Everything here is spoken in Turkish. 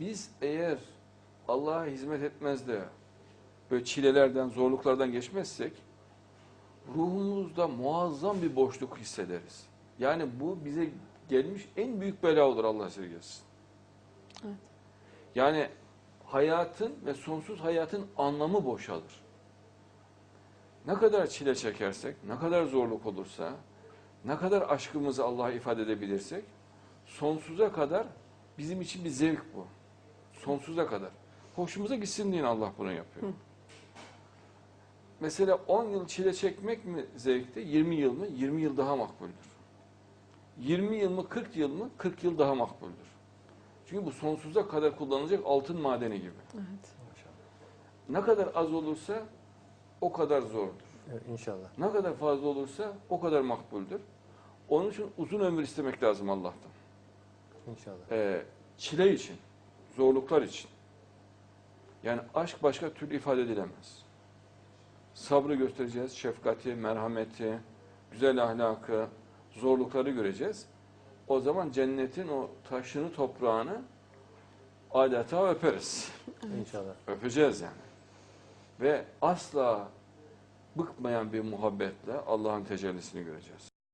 biz eğer Allah'a hizmet etmez de böyle çilelerden, zorluklardan geçmezsek ruhumuzda muazzam bir boşluk hissederiz. Yani bu bize gelmiş en büyük bela olur Allah esirgesin. Evet. Yani hayatın ve sonsuz hayatın anlamı boşalır. Ne kadar çile çekersek, ne kadar zorluk olursa, ne kadar aşkımızı Allah'a ifade edebilirsek, sonsuza kadar bizim için bir zevk bu. Sonsuza kadar. Hoşumuza gitsin diye Allah bunu yapıyor. Hı. Mesela 10 yıl çile çekmek mi zevkte, 20 yıl mı? 20 yıl daha makbuldür. 20 yıl mı, 40 yıl mı? 40 yıl daha makbuldür. Çünkü bu sonsuza kadar kullanılacak altın madeni gibi. Evet. Ne kadar az olursa o kadar zordur. Evet, inşallah. Ne kadar fazla olursa o kadar makbuldür. Onun için uzun ömür istemek lazım Allah'tan. İnşallah. Ee, çile için, zorluklar için. Yani aşk başka türlü ifade edilemez. Sabrı göstereceğiz, şefkati, merhameti, güzel ahlakı, zorlukları göreceğiz. O zaman cennetin o taşını, toprağını adeta öperiz. İnşallah. Öpeceğiz yani. Ve asla bıkmayan bir muhabbetle Allah'ın tecellisini göreceğiz.